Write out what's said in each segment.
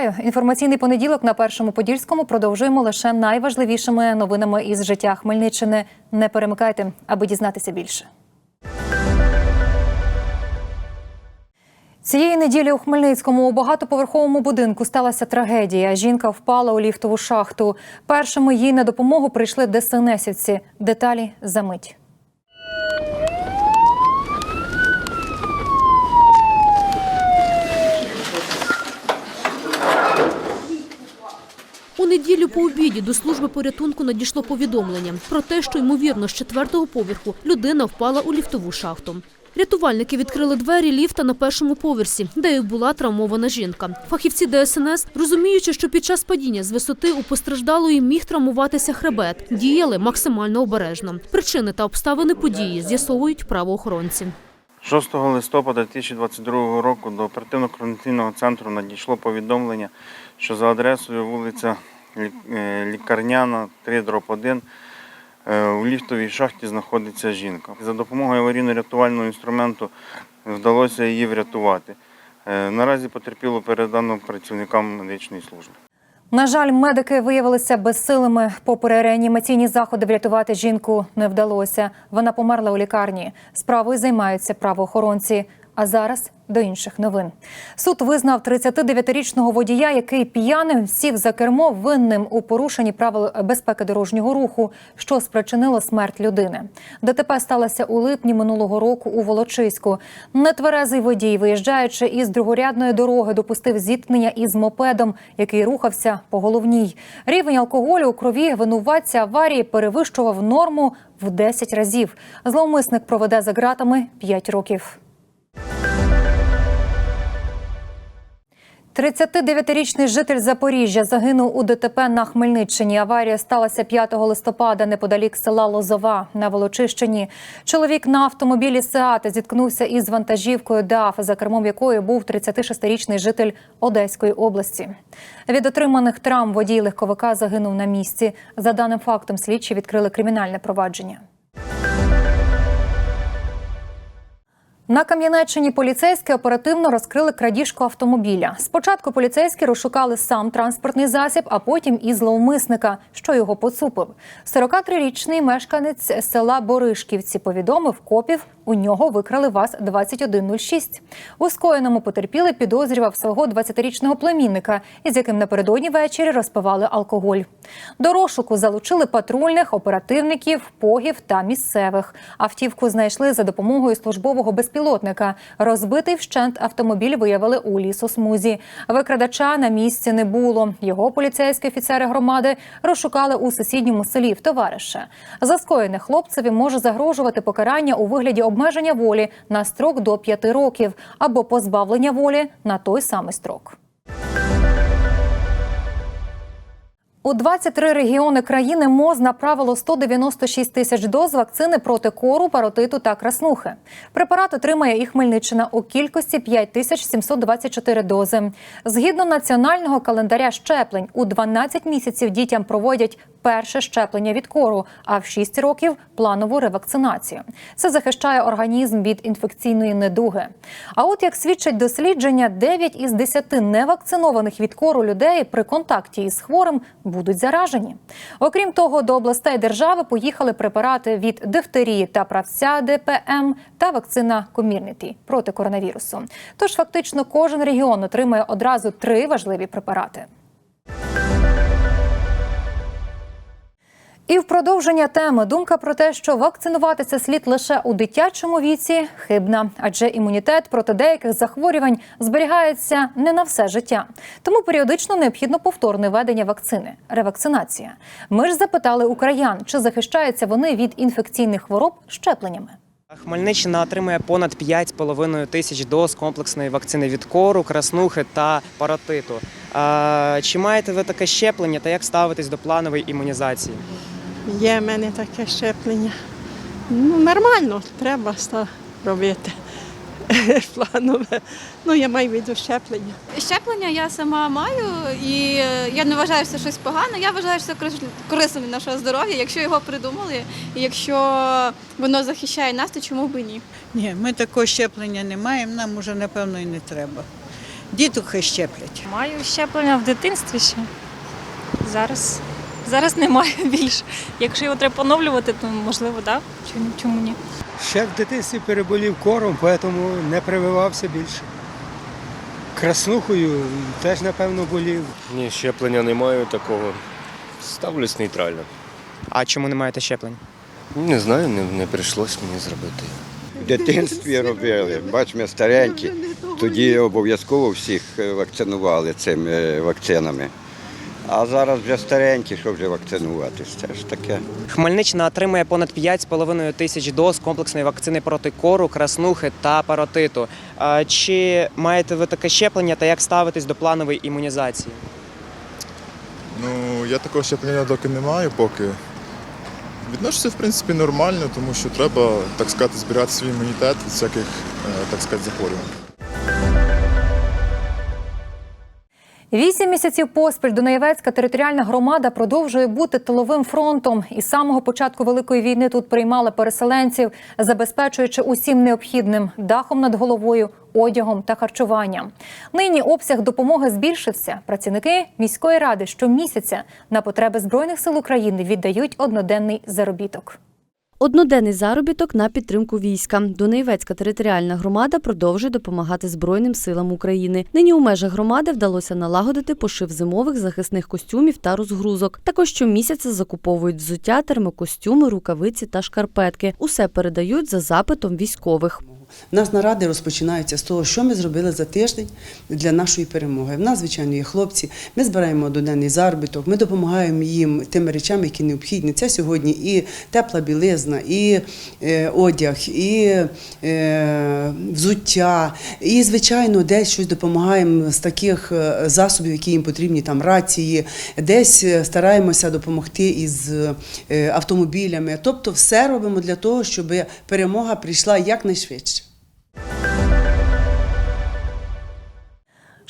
Вітаю! Інформаційний понеділок на першому подільському продовжуємо лише найважливішими новинами із життя Хмельниччини. Не перемикайте, аби дізнатися більше. Цієї неділі у Хмельницькому у багатоповерховому будинку сталася трагедія. Жінка впала у ліфтову шахту. Першими їй на допомогу прийшли ДСНСівці. Деталі за мить. У неділю по обіді до служби порятунку надійшло повідомлення про те, що ймовірно з четвертого поверху людина впала у ліфтову шахту. Рятувальники відкрили двері ліфта на першому поверсі, де і була травмована жінка. Фахівці ДСНС, розуміючи, що під час падіння з висоти у постраждалої міг травмуватися хребет, діяли максимально обережно. Причини та обставини події з'ясовують правоохоронці. 6 листопада 2022 року до оперативно-координаційного центру надійшло повідомлення, що за адресою вулиця Лікарняна, 3 дроб 1 е, у ліфтовій шахті знаходиться жінка. За допомогою аварійно-рятувального інструменту вдалося її врятувати. Е, Наразі потерпіло передано працівникам медичної служби. На жаль, медики виявилися безсилими. Попри реанімаційні заходи врятувати жінку не вдалося. Вона померла у лікарні. Справою займаються правоохоронці. А зараз до інших новин. Суд визнав 39-річного водія, який п'яним сів за кермо винним у порушенні правил безпеки дорожнього руху, що спричинило смерть людини. ДТП сталося у липні минулого року у Волочиську. Нетверезий водій, виїжджаючи із другорядної дороги, допустив зіткнення із мопедом, який рухався по головній. Рівень алкоголю у крові винуватця аварії перевищував норму в 10 разів. Зловмисник проведе за ґратами 5 років. 39-річний житель Запоріжжя загинув у ДТП на Хмельниччині. Аварія сталася 5 листопада неподалік села Лозова на Волочищині. Чоловік на автомобілі Сеат зіткнувся із вантажівкою ДАФ, за кермом якої був 36-річний житель Одеської області. Від отриманих травм водій легковика загинув на місці. За даним фактом, слідчі відкрили кримінальне провадження. На Кам'янеччині поліцейські оперативно розкрили крадіжку автомобіля. Спочатку поліцейські розшукали сам транспортний засіб, а потім і зловмисника, що його поцупив. 43-річний мешканець села Боришківці повідомив копів. У нього викрали ВАЗ-2106. У скоєному потерпілий підозрював свого 20-річного племінника, із яким напередодні ввечері розпивали алкоголь. До розшуку залучили патрульних, оперативників, погів та місцевих. Автівку знайшли за допомогою службового безпілотника. Розбитий вщент автомобіль виявили у лісосмузі. Викрадача на місці не було. Його поліцейські офіцери громади розшукали у сусідньому селі в товариша. За скоєне хлопцеві може загрожувати покарання у вигляді обмеження волі на строк до 5 років або позбавлення волі на той самий строк. У 23 регіони країни МОЗ направило 196 тисяч доз вакцини проти кору, паротиту та краснухи. Препарат отримає і Хмельниччина у кількості 5724 дози. Згідно національного календаря щеплень, у 12 місяців дітям проводять перше щеплення від кору, а в 6 років планову ревакцинацію. Це захищає організм від інфекційної недуги. А от як свідчать дослідження, 9 із 10 невакцинованих від кору людей при контакті із хворим будуть заражені. Окрім того, до областей держави поїхали препарати від дифтерії та правця ДПМ та вакцина Комірніті проти коронавірусу. Тож фактично кожен регіон отримує одразу три важливі препарати. І в продовження теми думка про те, що вакцинуватися слід лише у дитячому віці, хибна, адже імунітет проти деяких захворювань зберігається не на все життя. Тому періодично необхідно повторне введення вакцини ревакцинація. Ми ж запитали україн, чи захищаються вони від інфекційних хвороб щепленнями. Хмельниччина отримує понад 5,5 тисяч доз комплексної вакцини від кору, краснухи та паротиту. Чи маєте ви таке щеплення та як ставитесь до планової імунізації? Є в мене таке щеплення. Ну, нормально, треба робити. Планове. Ну, я маю в виду щеплення. Щеплення я сама маю, і е, я не вважаю, що це щось погане. Я вважаю, що це корис- корисно для нашого здоров'я. Якщо його придумали, і якщо воно захищає нас, то чому б і ні? Ні, ми такого щеплення не маємо, нам уже напевно і не треба. Діток хай щеплять. Маю щеплення в дитинстві ще. Зараз, зараз немає більше. Якщо його треба поновлювати, то можливо, так. Да? Чому ні? Ще в дитинстві переболів кором, тому не прививався більше. Краснухою теж, напевно, болів. Ні, щеплення не маю такого. Ставлюсь нейтрально. А чому не маєте щеплень? Не знаю, не, не прийшлось мені зробити. В дитинстві робили. Бач, ми старенькі. Тоді обов'язково всіх е, вакцинували цими вакцинами. А зараз вже старенькі, що вже вакцинуватись. Це ж таке. Хмельниччина отримує понад 5,5 тисяч доз комплексної вакцини проти кору, краснухи та паротиту. Чи маєте ви таке щеплення та як ставитесь до планової імунізації? Ну, я такого щеплення доки не маю поки. Відношуся, в принципі, нормально, тому що треба, так сказати, збирати свій імунітет від всяких, е, так сказати, захворювань. Вісім місяців поспіль Дунаєвецька територіальна громада продовжує бути тиловим фронтом. І з самого початку великої війни тут приймали переселенців, забезпечуючи усім необхідним дахом над головою, одягом та харчуванням. Нині обсяг допомоги збільшився. Працівники міської ради щомісяця на потреби збройних сил України віддають одноденний заробіток. Одноденний заробіток на підтримку війська. Дунаєвецька територіальна громада продовжує допомагати Збройним силам України. Нині у межах громади вдалося налагодити пошив зимових захисних костюмів та розгрузок. Також щомісяця закуповують взуття, термокостюми, рукавиці та шкарпетки. Усе передають за запитом військових. У нас наради розпочинаються з того, що ми зробили за тиждень для нашої перемоги. В нас, звичайно, є хлопці. Ми збираємо одноденний заробіток, ми допомагаємо їм тими речами, які необхідні. Це сьогодні і тепла білизна, і е, одяг, і е, взуття, і, звичайно, десь щось допомагаємо з таких е, засобів, які їм потрібні, там рації, десь стараємося допомогти із автомобілями. Тобто, все робимо для того, щоб перемога прийшла якнайшвидше. you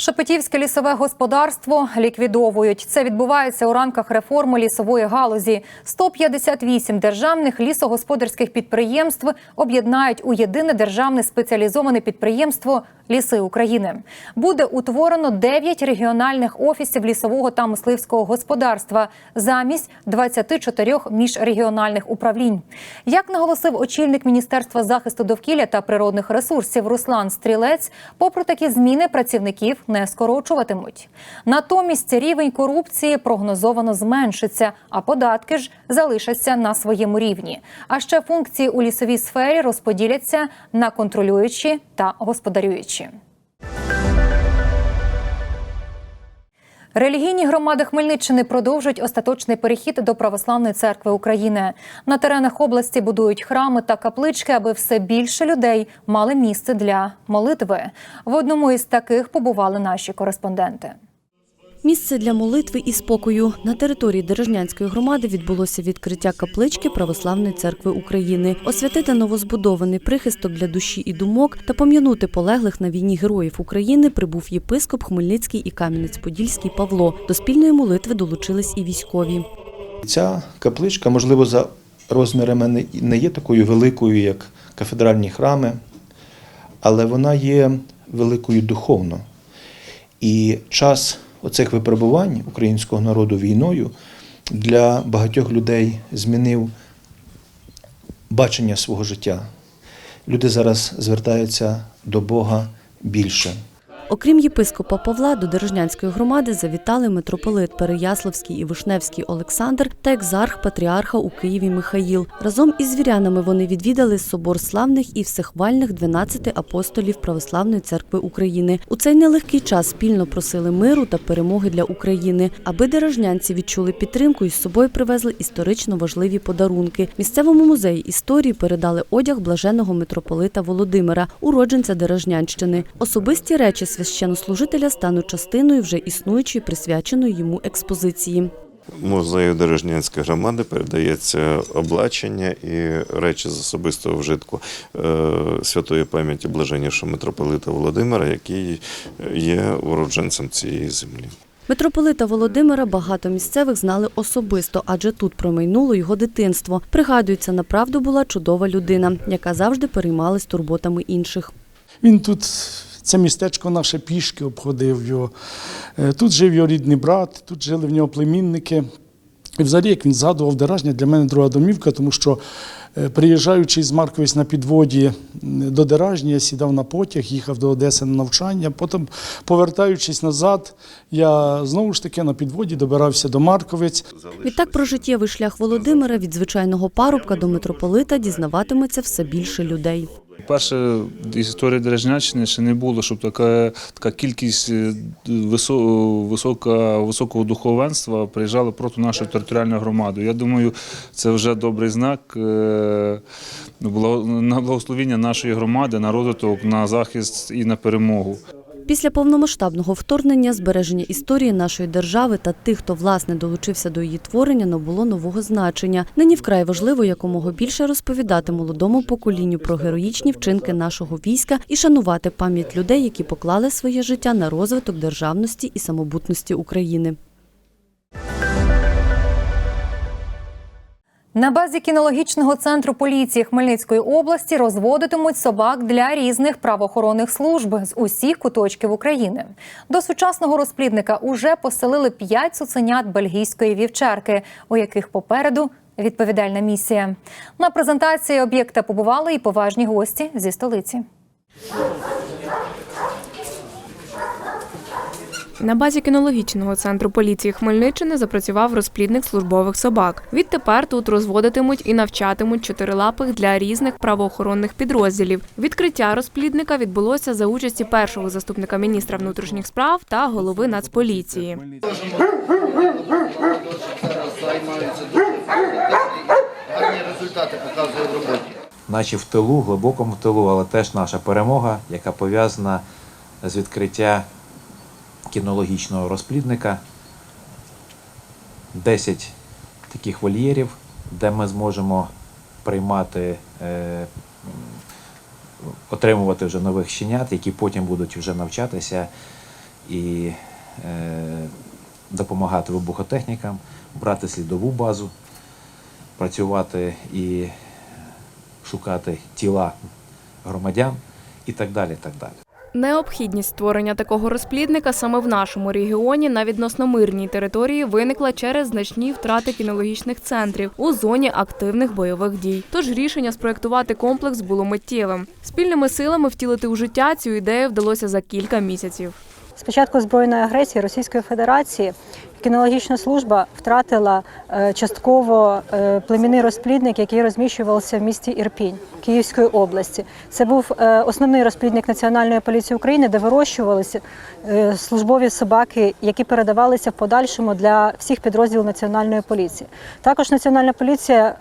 Шепетівське лісове господарство ліквідовують. Це відбувається у рамках реформи лісової галузі. 158 державних лісогосподарських підприємств об'єднають у єдине державне спеціалізоване підприємство Ліси України. Буде утворено 9 регіональних офісів лісового та мисливського господарства замість 24 міжрегіональних управлінь. Як наголосив очільник Міністерства захисту довкілля та природних ресурсів Руслан Стрілець, попри такі зміни працівників не скорочуватимуть. Натомість рівень корупції прогнозовано зменшиться, а податки ж залишаться на своєму рівні. А ще функції у лісовій сфері розподіляться на контролюючі та господарюючі. Релігійні громади Хмельниччини продовжують остаточний перехід до православної церкви України. На теренах області будують храми та каплички, аби все більше людей мали місце для молитви. В одному із таких побували наші кореспонденти. Місце для молитви і спокою на території Дережнянської громади відбулося відкриття каплички Православної церкви України, освятити новозбудований прихисток для душі і думок та пом'янути полеглих на війні героїв України прибув єпископ Хмельницький і Кам'янець-Подільський Павло. До спільної молитви долучились і військові. Ця капличка, можливо, за розмірами не є такою великою, як кафедральні храми, але вона є великою духовно. І час оцих випробувань українського народу війною для багатьох людей змінив бачення свого життя. Люди зараз звертаються до Бога більше. Окрім єпископа Павла, до Дережнянської громади завітали митрополит Переяславський і Вишневський Олександр та екзарх патріарха у Києві Михаїл. Разом із вірянами вони відвідали собор славних і всехвальних 12 апостолів Православної церкви України. У цей нелегкий час спільно просили миру та перемоги для України. Аби дережнянці відчули підтримку і з собою привезли історично важливі подарунки. Місцевому музеї історії передали одяг блаженого митрополита Володимира, уродженця Дережнянщини. Особисті речі священнослужителя стануть частиною вже існуючої присвяченої йому експозиції. Музею Дорожнянської громади передається облачення і речі з особистого вжитку е, святої пам'яті блаженнішого митрополита Володимира, який є уродженцем цієї землі. Митрополита Володимира багато місцевих знали особисто, адже тут промайнуло його дитинство. Пригадується, направду була чудова людина, яка завжди переймалась турботами інших. Він тут Це містечко наше пішки обходив його. Е, Тут жив його рідний брат, тут жили в нього племінники. І взагалі, як він згадував Деражня, для мене друга домівка, тому що е, приїжджаючи з Марковець на підводі до Деражні, я сідав на потяг, їхав до Одеси на навчання. Потім, повертаючись назад, я знову ж таки на підводі добирався до Марковець. Відтак про життєвий шлях Володимира від звичайного парубка до митрополита дізнаватиметься все більше людей. Перше, історії Дережнячини ще не було, щоб така, така кількість е, висо- висока, високого духовенства приїжджала проти нашої територіальної громади. Я думаю, це вже добрий знак е, на благословіння нашої громади, на розвиток, на захист і на перемогу. Після повномасштабного вторгнення збереження історії нашої держави та тих, хто власне долучився до її творення, набуло нового значення. Нині вкрай важливо якомога більше розповідати молодому поколінню про героїчні вчинки нашого війська і шанувати пам'ять людей, які поклали своє життя на розвиток державності і самобутності України. На базі кінологічного центру поліції Хмельницької області розводитимуть собак для різних правоохоронних служб з усіх куточків України. До сучасного розплідника уже поселили п'ять цуценят бельгійської вівчарки, у яких попереду відповідальна місія. На презентації об'єкта побували і поважні гості зі столиці. На базі кінологічного центру поліції Хмельниччини запрацював розплідник службових собак. Відтепер тут розводитимуть і навчатимуть чотирилапих для різних правоохоронних підрозділів. Відкриття розплідника відбулося за участі першого заступника міністра внутрішніх справ та голови Нацполіції. Гарні результати показує в роботі. наче в тилу, глибокому тилу, але теж наша перемога, яка пов'язана з відкриття кінологічного розплідника. 10 таких вольєрів, де ми зможемо приймати, е, отримувати вже нових щенят, які потім будуть вже навчатися і е, допомагати вибухотехнікам, брати слідову базу, працювати і шукати тіла громадян і так далі. так далі. Необхідність створення такого розплідника саме в нашому регіоні на відносно мирній території виникла через значні втрати кінологічних центрів у зоні активних бойових дій. Тож рішення спроектувати комплекс було миттєвим. Спільними силами втілити у життя цю ідею вдалося за кілька місяців. З початку збройної агресії Російської Федерації кінологічна служба втратила е, частково е, племінний розплідник, який розміщувався в місті Ірпінь Київської області. Це був е, основний розплідник Національної поліції України, де вирощувалися службові собаки, які передавалися в подальшому для всіх підрозділів Національної поліції. Також Національна поліція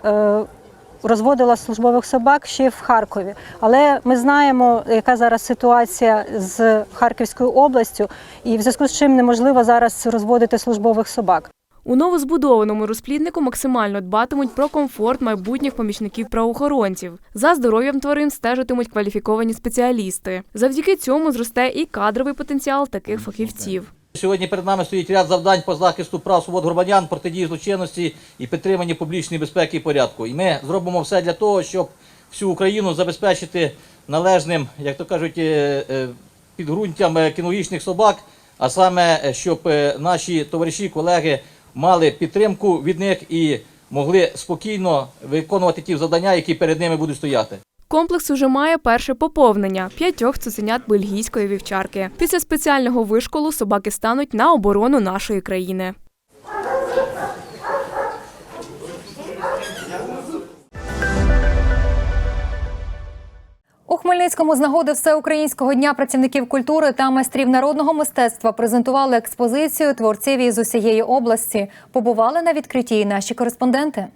розводила службових собак ще в Харкові. Але ми знаємо, яка зараз ситуація з Харківською областю, і в зв'язку з чим неможливо зараз розводити службових собак. У новозбудованому розпліднику максимально дбатимуть про комфорт майбутніх помічників правоохоронців. За здоров'ям тварин стежитимуть кваліфіковані спеціалісти. Завдяки цьому зросте і кадровий потенціал таких фахівців. Сьогодні перед нами стоїть ряд завдань по захисту прав свобод громадян, протидії злочинності і підтримання публічної безпеки і порядку. І ми зробимо все для того, щоб всю Україну забезпечити належним, як то кажуть, е, е, підґрунтям е, кінологічних собак, а саме, щоб наші товариші, колеги мали підтримку від них і могли спокійно виконувати ті завдання, які перед ними будуть стояти. Комплекс уже має перше поповнення п'ятьох цуценят бельгійської вівчарки. Після спеціального вишколу собаки стануть на оборону нашої країни. У Хмельницькому з нагоди Всеукраїнського дня працівників культури та майстрів народного мистецтва презентували експозицію творців із усієї області. Побували на відкритті наші кореспонденти.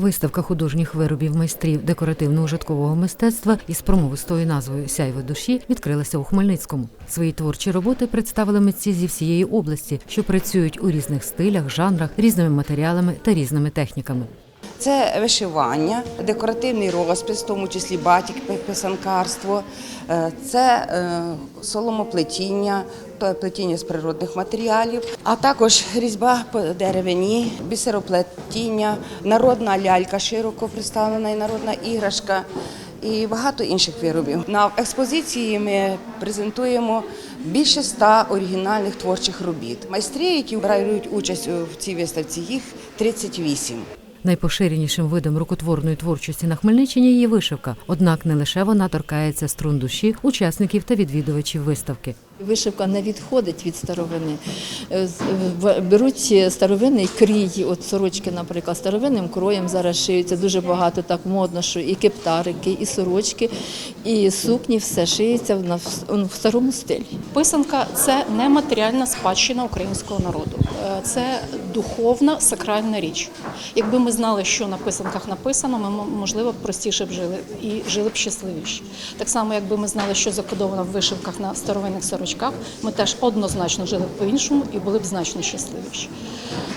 Виставка художніх виробів майстрів декоративно-ужиткового мистецтва із промовистою назвою Сяйво душі відкрилася у Хмельницькому. Свої творчі роботи представили митці зі всієї області, що працюють у різних стилях, жанрах, різними матеріалами та різними техніками. Це вишивання, декоративний розпис, в тому числі батік, писанкарство, е, це е, соломоплетіння, плетіння з природних матеріалів, а також різьба по деревині, бісероплетіння, народна лялька широко представлена і народна іграшка. і багато інших виробів. На експозиції ми презентуємо більше ста оригінальних творчих робіт. Майстри, які беруть участь в цій виставці, їх 38. Найпоширенішим видом рукотворної творчості на Хмельниччині є вишивка. Однак не лише вона торкається струн душі учасників та відвідувачів виставки. Вишивка не відходить від старовини. Е, Беруть старовинний крій, от сорочки, наприклад, старовинним кроєм зараз шиються дуже багато так модно, що і кептарики, і сорочки, і сукні, все шиється в, старому стилі. Писанка це не матеріальна спадщина українського народу, Е, це духовна сакральна річ. Якби ми знали, що на писанках написано, ми можливо простіше б жили і жили б щасливіше. Так само, якби ми знали, що закодовано в вишивках на старовинних сорочках, ми теж однозначно жили б по-іншому і були б значно щасливіші.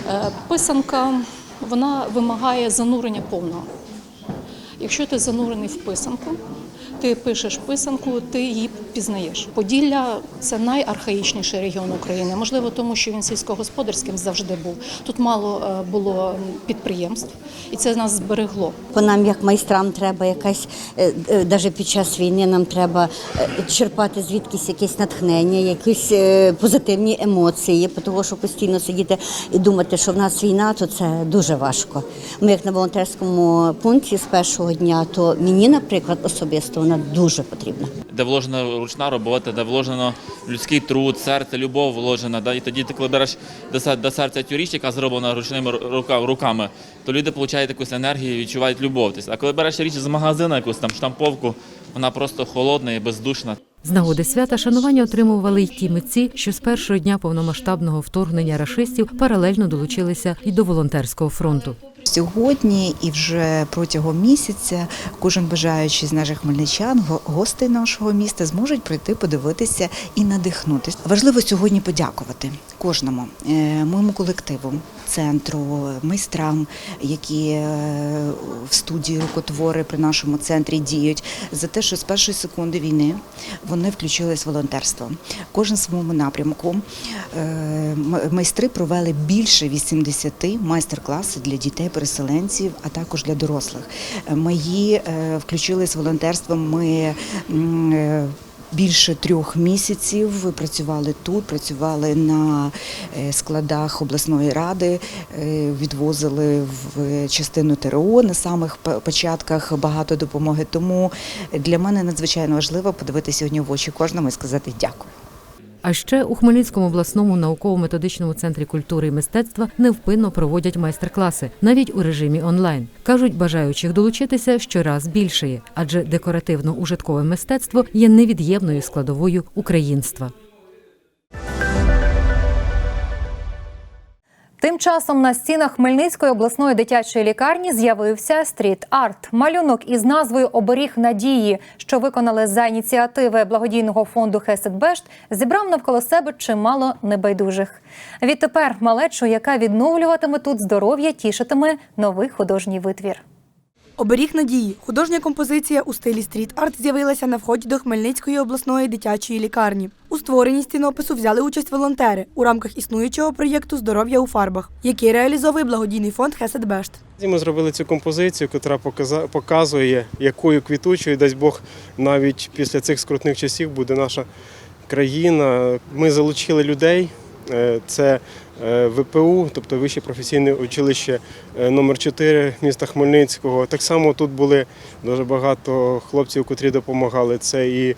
Е, Писанка вона вимагає занурення повного. Якщо ти занурений в писанку, ти пишеш писанку, ти її пізнаєш. Поділля це найархаїчніший регіон України. Можливо, тому що він сільськогосподарським завжди був. Тут мало е, було підприємств, і це нас зберегло. Бо нам, як майстрам, треба якась, навіть під час війни, нам треба е, черпати звідкись якесь натхнення, якісь е, позитивні емоції, тому що постійно сидіти і думати, що в нас війна, то це дуже важко. Ми, як на волонтерському пункті з першого дня, то мені, наприклад, особисто вона дуже потрібна. де вложена ручна робота, де вложено людський труд, серце, любов вложена. Да? І тоді ти коли береш до се- до серця цю річ, яка зроблена ручними рука- руками, то люди отримують якусь енергію, відчувають любов. Тобто, А коли береш річ з магазину, якусь там штамповку, вона просто холодна і бездушна. З нагоди свята шанування отримували й ті митці, що з першого дня повномасштабного вторгнення рашистів паралельно долучилися і до волонтерського фронту. Сьогодні і вже протягом місяця кожен бажаючий з наших хмельничан, гостей нашого міста зможуть прийти подивитися і надихнутися. Важливо сьогодні подякувати кожному е, моєму колективу, центру, майстрам, які е, в студії рукотвори при нашому центрі діють, за те, що з першої секунди війни вони включились в волонтерство. Кожен своєму напрямку. Е, Майстри провели більше 80 майстер-класів для дітей-переселенців, а також для дорослих. Мої включились в волонтерство. Ми Більше трьох місяців працювали тут, працювали на е, складах обласної ради, е, відвозили в частину ТРО на самих початках багато допомоги. Тому для мене надзвичайно важливо подивитися сьогодні в очі кожному і сказати дякую. А ще у Хмельницькому обласному науково-методичному центрі культури і мистецтва невпинно проводять майстер-класи, навіть у режимі онлайн. кажуть, бажаючих долучитися щораз більшає, адже декоративно-ужиткове мистецтво є невід'ємною складовою українства. Тим часом на стінах Хмельницької обласної дитячої лікарні з'явився стріт-арт. Малюнок із назвою Оберіг надії, що виконали за ініціативи благодійного фонду Хесетбешт, зібрав навколо себе чимало небайдужих. Відтепер малечу, яка відновлюватиме тут здоров'я, тішитиме новий художній витвір. Оберіг надії. Художня композиція у стилі стріт-арт з'явилася на вході до Хмельницької обласної дитячої лікарні. У створенні стінопису взяли участь волонтери у рамках існуючого проєкту Здоров'я у фарбах, який реалізовує благодійний фонд Хеседбешт. Ми зробили цю композицію, яка показує, якою квітучою, дасть Бог, навіть після цих скрутних часів буде наша країна. Ми залучили людей. Е, Це ВПУ, тобто Вище професійне училище е, номер 4 міста Хмельницького. Так само тут були дуже багато хлопців, котрі допомагали. Це і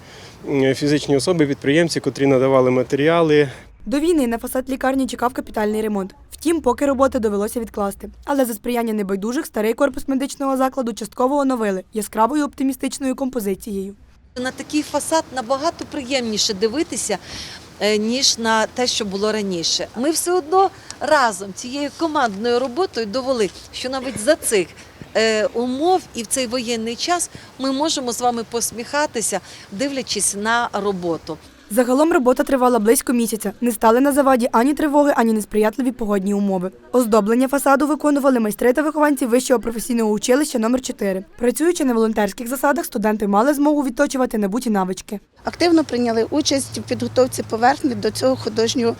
фізичні особи, підприємці, котрі надавали матеріали, До війни на фасад лікарні чекав капітальний ремонт. Втім, поки роботи довелося відкласти. Але за сприяння небайдужих старий корпус медичного закладу частково оновили яскравою оптимістичною композицією. На такий фасад набагато приємніше дивитися, е, ніж на те, що було раніше. Ми все одно разом цією командною роботою довели, що навіть за цих е, умов і в цей воєнний час ми можемо з вами посміхатися, дивлячись на роботу. Загалом робота тривала близько місяця. Не стали на заваді ані тривоги, ані несприятливі погодні умови. Оздоблення фасаду виконували майстри та вихованці вищого професійного училища номер 4 Працюючи на волонтерських засадах, студенти мали змогу відточувати набуті навички. активно прийняли участь в підготовці поверхні до цього художнього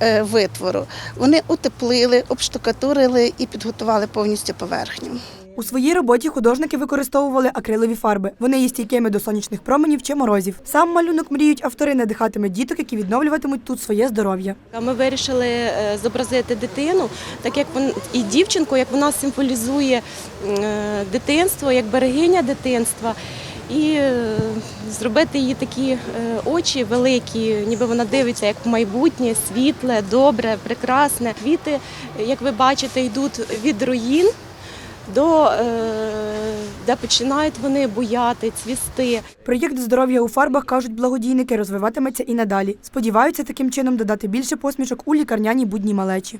е, витвору. Вони утеплили, обштукатурили і підготували повністю поверхню. У своїй роботі художники використовували акрилові фарби. Вони є стійкими до сонячних променів чи морозів. Сам малюнок мріють автори надихатиме діток, які відновлюватимуть тут своє здоров'я. Ми вирішили е, зобразити дитину, так як вон і дівчинку, як вона символізує е, дитинство, як берегиня дитинства. І е, зробити її такі очі великі, ніби вона дивиться як в майбутнє, світле, добре, прекрасне. Квіти, як ви бачите, йдуть від руїн до е, де починають вони буяти, цвісти. Проєкт здоров'я у фарбах кажуть благодійники розвиватиметься і надалі. Сподіваються таким чином додати більше посмішок у лікарняній будні малечі.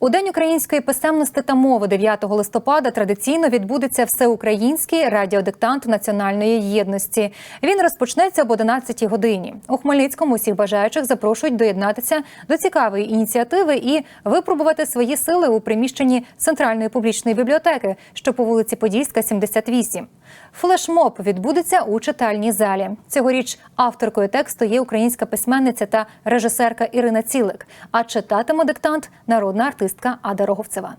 У День української писемності та мови 9 листопада традиційно відбудеться всеукраїнський радіодиктант національної єдності. Він розпочнеться об 11 годині. У Хмельницькому усіх бажаючих запрошують доєднатися до цікавої ініціативи і випробувати свої сили у приміщенні центральної публічної бібліотеки, що по вулиці Подільська, 78. Флешмоб відбудеться у читальній залі. Цьогоріч авторкою тексту є українська письменниця та режисерка Ірина Цілик. А читатиме диктант народна артистка Ада Роговцева.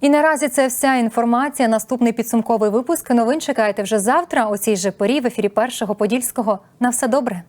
І наразі це вся інформація. Наступний підсумковий випуск новин чекайте вже завтра. У цій же порі в ефірі першого подільського. На все добре.